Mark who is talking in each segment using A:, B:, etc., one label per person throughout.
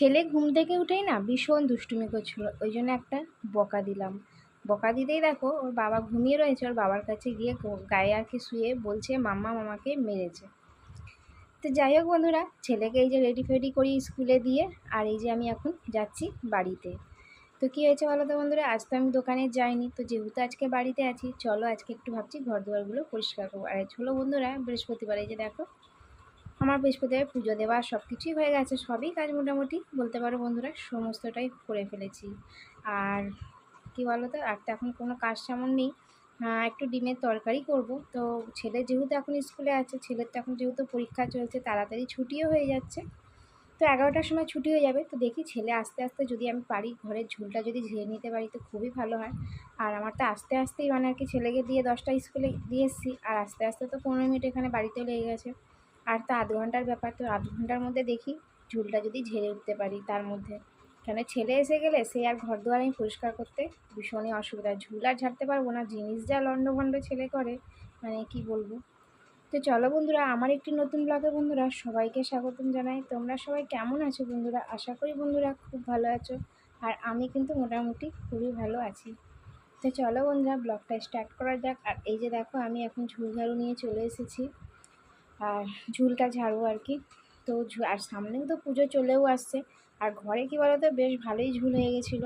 A: ছেলে ঘুম থেকে উঠেই না ভীষণ দুষ্টুমি করছিল। ওই জন্য একটা বকা দিলাম। বকা দিতেই দেখো, ওর বাবা ঘুমিয়ে রয়েছে, ওর বাবার কাছে গিয়ে গায়ে আর কি শুয়ে বলছে, মাম্মা মামাকে মেরেছে। তো যাই হোক বন্ধুরা, ছেলেকে এই যে রেডি ফেডি করি স্কুলে দিয়ে, আর এই যে আমি এখন যাচ্ছি বাড়িতে। তো কী হয়েছে বলো তো বন্ধুরা, আজ তো আমি দোকানে যাইনি, তো যেহেতু আজকে বাড়িতে আছি, চলো আজকে একটু ভাবছি ঘর দুয়ারগুলো পরিষ্কার করব। আর চলো বন্ধুরা, বৃহস্পতিবার এই যে দেখো আমার বৃহস্পতিবার পুজো দেওয়া সব কিছুই হয়ে গেছে, সবই কাজ মোটামুটি। বলতে পারো বন্ধুরা, সমস্তটাই করে ফেলেছি। আর কি বলো তো আর তো এখন কোনো কাজ তেমন নেই। একটু ডিমের তরকারি করব। তো ছেলে যেহেতু এখন স্কুলে আছে, ছেলের তো এখন যেহেতু পরীক্ষা চলছে, তাড়াতাড়ি ছুটিও হয়ে যাচ্ছে। তো এগারোটার সময় ছুটি হয়ে যাবে। তো দেখি ছেলে আস্তে আস্তে যদি আমি পারি, ঘরের ঝুলটা যদি ঝেড়ে নিতে পারি, তো খুবই ভালো হয়। আর আমার তো আস্তে আস্তেই মানে আর কি ছেলেকে দিয়ে দশটা স্কুলে দিয়ে এসেছি। আর আস্তে আস্তে তো পনেরো মিনিট এখানে বাড়িতেও লেগে গেছে। আর তো আধ ঘণ্টার ব্যাপার তো, আধ ঘণ্টার মধ্যে দেখি ঝুলটা যদি ঝেড়ে উঠতে পারি তার মধ্যে। কেন ছেলে এসে গেলে সে আর ঘর দুয়ার আমি পরিষ্কার করতে ভীষণই অসুবিধা। ঝুল আর ঝাড়তে পারব না, জিনিস যা লণ্ডভণ্ড ছেলে করে মানে কি বলব? তো চলো বন্ধুরা, আমার একটি নতুন ব্লগে বন্ধুরা সবাইকে স্বাগতম জানাই। তোমরা সবাই কেমন আছো বন্ধুরা? আশা করি বন্ধুরা খুব ভালো আছো। আর আমি কিন্তু মোটামুটি খুবই ভালো আছি। তো চলো বন্ধুরা ব্লগটা স্টার্ট করা যাক। আর এই যে দেখো, আমি এখন ঝুল ঝাড়ু নিয়ে চলে এসেছি। ঝুলটা ঝাড়ু আর কি। তো আর সামনেও তো পুজো চলেও আসছে। আর ঘরে কি বলো তো বেশ ভালোই ঝুল হয়ে গেছিল।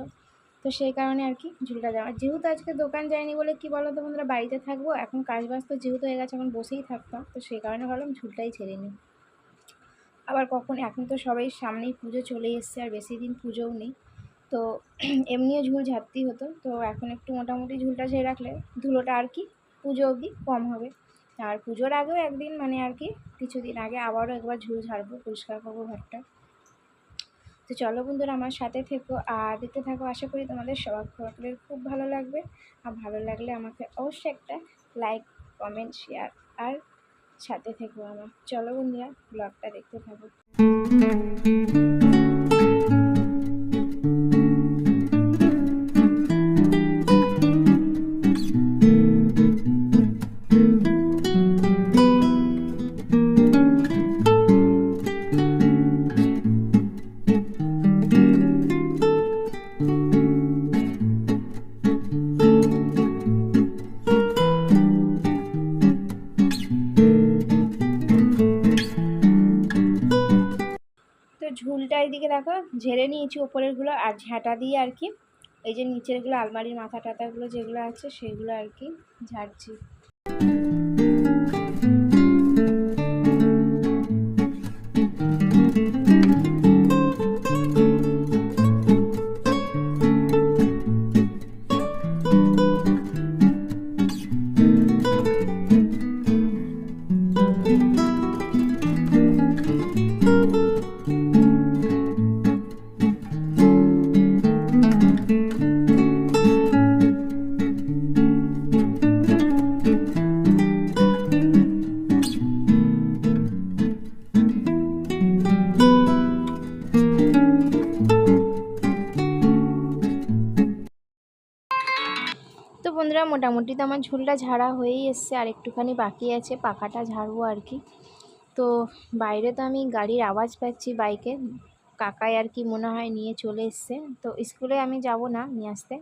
A: তো সেই কারণে আর কি ঝুলটা যাওয়া যেহেতু আজকে দোকান যায়নি বলে কি বলো তো বন্ধুরা, বাড়িতে থাকব, এখন কাজবাজ তো যেহেতু হয়ে গেছে, এখন বসেই থাকতাম। তো সেই কারণে ভাবলাম ঝুলটাই ছেড়ে নিই। আবার কখন, এখন তো সবাই সামনেই পুজো চলে এসছে, আর বেশি দিন পুজোও নেই। তো এমনিও ঝুল ঝাড়তেই হতো। তো এখন একটু মোটামুটি ঝুলটা ঝেড়ে রাখলে ধুলোটা আর কি পুজো অবধি কম হবে। আর পুজোর আগেও একদিন মানে আর কি, কিছুদিন আগে আবারও একবার ঝুল ঝাড়বো, পরিষ্কার করব ঘরটা। তো চলো বন্ধুরা, আমার সাথে থেকো আর দেখতে থাকো, আশা করি তোমাদের সবার সকলের খুব ভালো লাগবে। আর ভালো লাগলে আমাকে অবশ্যই একটা লাইক কমেন্ট শেয়ার আর সাথে থেকো আমার। চলো বন্ধুরা, ব্লগটা দেখতে থাকো। ঝুলটা এদিকে দেখো, ঝেড়ে নিয়েছি ওপরেরগুলো আর ঝাঁটা দিয়ে আর কি। এই যে নিচেরগুলো, আলমারির মাথা টাথাগুলো যেগুলো আছে, সেগুলো আর কি ঝাড়ছি। তো বন্ধুরা, মোটামুটি তো আমার ঝুলটা ঝাড়া হয়েই এসছে, আর একটুখানি বাকি আছে, পাখাটা ঝাড়বো আর কি। তো বাইরে তো আমি গাড়ির আওয়াজ পাচ্ছি বাইকে, কাকাই আর কি মনে হয় নিয়ে চলে এসছে। তো স্কুলে আমি যাব না নিয়ে আসতে,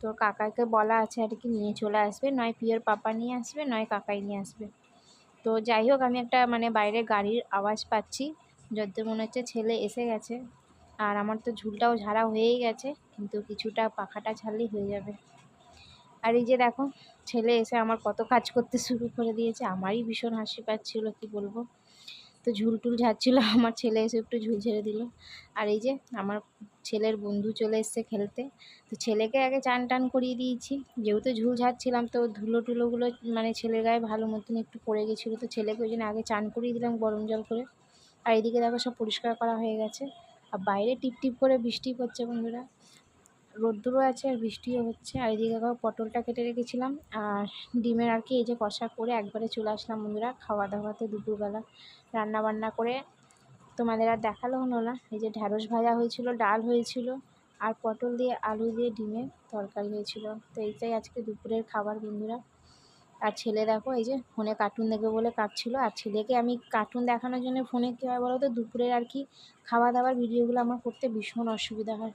A: তো কাকাকে বলা আছে আর কি নিয়ে চলে আসবে, নয় পিওর পাপা নিয়ে আসবে, নয় কাকাই নিয়ে আসবে। তো যাই হোক, আমি একটা মানে বাইরে গাড়ির আওয়াজ পাচ্ছি, যদ্দূর মনে হচ্ছে ছেলে এসে গেছে, আর আমার তো ঝুলটাও ঝাড়া হয়েই গেছে, কিন্তু কিছুটা পাখাটা ছাড়লেই হয়ে যাবে। আর এই যে দেখো, ছেলে এসে আমার কত কাজ করতে শুরু করে দিয়েছে। আমারই ভীষণ হাসি পাচ্ছিল, কি বলব? তো ঝুল টুল ঝাড়ছিল, আমার ছেলে এসে একটু ঝুল ঝেড়ে দিল। আর এই যে আমার ছেলের বন্ধু চলে এসছে খেলতে। তো ছেলেকে আগে চান টান করিয়ে দিয়েছি। যেহেতু ঝুল ঝাড়ছিলাম, তো ধুলো টুলোগুলো মানে ছেলের গায়ে ভালো মতন একটু পড়ে গেছিল। তো ছেলেকে ওই জন্য আগে চান করিয়ে দিলাম গরম জল করে। আর এদিকে দেখো সব পরিষ্কার করা হয়ে গেছে। আর বাইরে টিপ টিপ করে বৃষ্টি পড়ছে বন্ধুরা। রোদ্দুরও আছে আর বৃষ্টিও হচ্ছে। আর এদিকে দেখো, পটলটা কেটে রেখেছিলাম। আর ডিমের আর কি এই যে কষা করে একবারে চলে আসলাম বন্ধুরা খাওয়া দাওয়াতে দুপুরবেলা রান্না বান্না করে। তোমাদের আর দেখাল হলো না এই যে ঢ্যাঁড়স ভাজা হয়েছিল, ডাল হয়েছিল, আর পটল দিয়ে আলু দিয়ে ডিমের তরকারি হয়েছিল। তো এইটাই আজকে দুপুরের খাবার বন্ধুরা। আর ছেলে দেখো, এই যে ফোনে কার্টুন দেখবে বলে কাঁদছিল। আর ছেলেকে আমি কার্টুন দেখানোর জন্য ফোনে কী হয় বলো তো, দুপুরের আর কি খাওয়া দাওয়ার ভিডিওগুলো আমার করতে ভীষণ অসুবিধা হয়।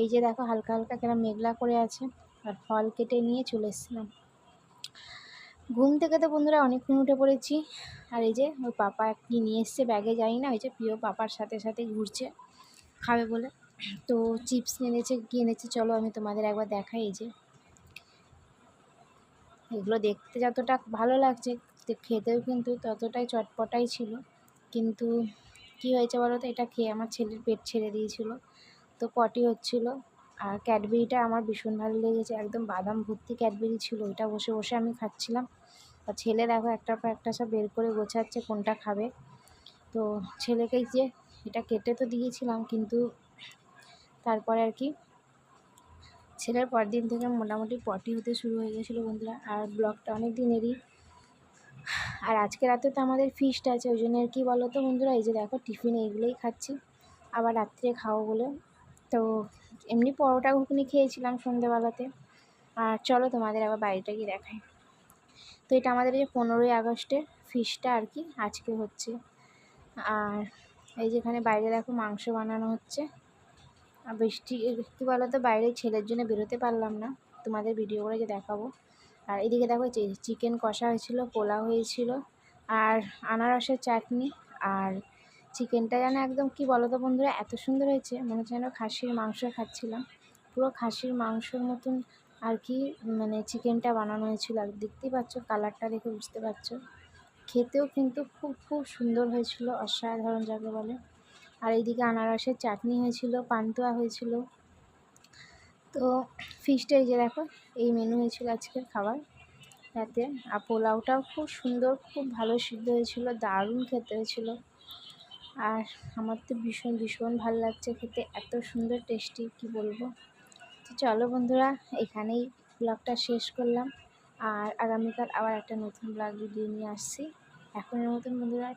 A: এই যে দেখো হালকা হালকা কেন মেঘলা করে আছে আর ফল কেটে নিয়ে চলে এসেছিলাম। ঘুম থেকে তো বন্ধুরা অনেকক্ষণ উঠে পড়েছি। আর এই যে ওর পাপা কি নিয়ে এসছে ব্যাগে যাই না, ওই যে প্রিয় পাপার সাথে সাথে ঘুরছে, খাবে বলে। তো চিপস এনেছে, কি এনেছে চলো আমি তোমাদের একবার দেখাই এই যে। এগুলো দেখতে যতটা ভালো লাগছে খেতেও কিন্তু ততটাই চটপটাই ছিল। কিন্তু কি হয়েছে বলো তো, এটা খেয়ে আমার ছেলের পেট ছেড়ে দিয়েছিল। তো পটি হচ্ছিল। আর ক্যাডবেরিটা আমার ভীষণ ভালো লেগেছে। একদম বাদাম ভর্তি ক্যাডবেরি ছিল। এটা বসে বসে আমি খাচ্ছিলাম। আর ছেলে দেখো একটার পর একটা সব বের করে গোছাচ্ছে কোনটা খাবে। তো ছেলেকে যে এটা কেটে তো দিয়েছিলাম, কিন্তু তারপরে আর কি ছেলের পর দিন থেকে মোটামুটি পটি হতে শুরু হয়ে গেছিল বন্ধুরা। আর ব্লগটা অনেক দিনেরই। আর আজকে রাতে তো আমাদের ফিস্ট আছে। ওই জন্য আর কি বলো তো বন্ধুরা? এই যে দেখো টিফিন এইগুলোই খাচ্ছি। আবার রাত্রে খাব বলে তো এমনি পরোটা ঘুগনি খেয়েছিলাম সন্ধেবেলাতে। আর চলো তোমাদের আবার বাড়িটা গিয়ে দেখাই। তো এটা আমাদের যে পনেরোই আগস্টের ফিশটা আর কি, আজকে হচ্ছে। আর এই যেখানে বাইরে দেখো মাংস বানানো হচ্ছে। আর বৃষ্টি, কী বলো তো বাইরে ছেলের জন্য বেরোতে পারলাম না। তোমাদের ভিডিও করে দেখাবো। আর এদিকে দেখো চিকেন কষা হয়েছিল, পোলাও হয়েছিল, আর আনারসের চাটনি, আর চিকেনটা যেন একদম, কি বলো তো বন্ধুরা, এত সুন্দর হয়েছে। মনে হচ্ছে যেন খাসির মাংস খাচ্ছিলাম। পুরো খাসির মাংসর মতন আর কি মানে চিকেনটা বানানো হয়েছিল। আর দেখতেই পাচ্ছ কালারটা দেখে বুঝতে পারছ। খেতেও কিন্তু খুব খুব সুন্দর হয়েছিল, অসাধারণ যাকে বলে। আর এইদিকে আনারসের চাটনি হয়েছিল, পান্তুয়া হয়েছিল। তো ফিশটা এই যে দেখো, এই মেনু হয়েছিল আজকের খাবার। রাতে। আর পোলাওটাও খুব সুন্দর, খুব ভালো সিদ্ধ হয়েছিল, দারুণ খেতে হয়েছিল। আর আমার তো ভীষণ ভীষণ ভালো লাগছে খেতে। এত সুন্দর টেস্টি কি বলব? তো চলো বন্ধুরা, এখানেই ব্লগটা শেষ করলাম। আর আগামীকাল আবার একটা নতুন ব্লগ ভিডিও নিয়ে আসছি। এখনের মতন বন্ধুরা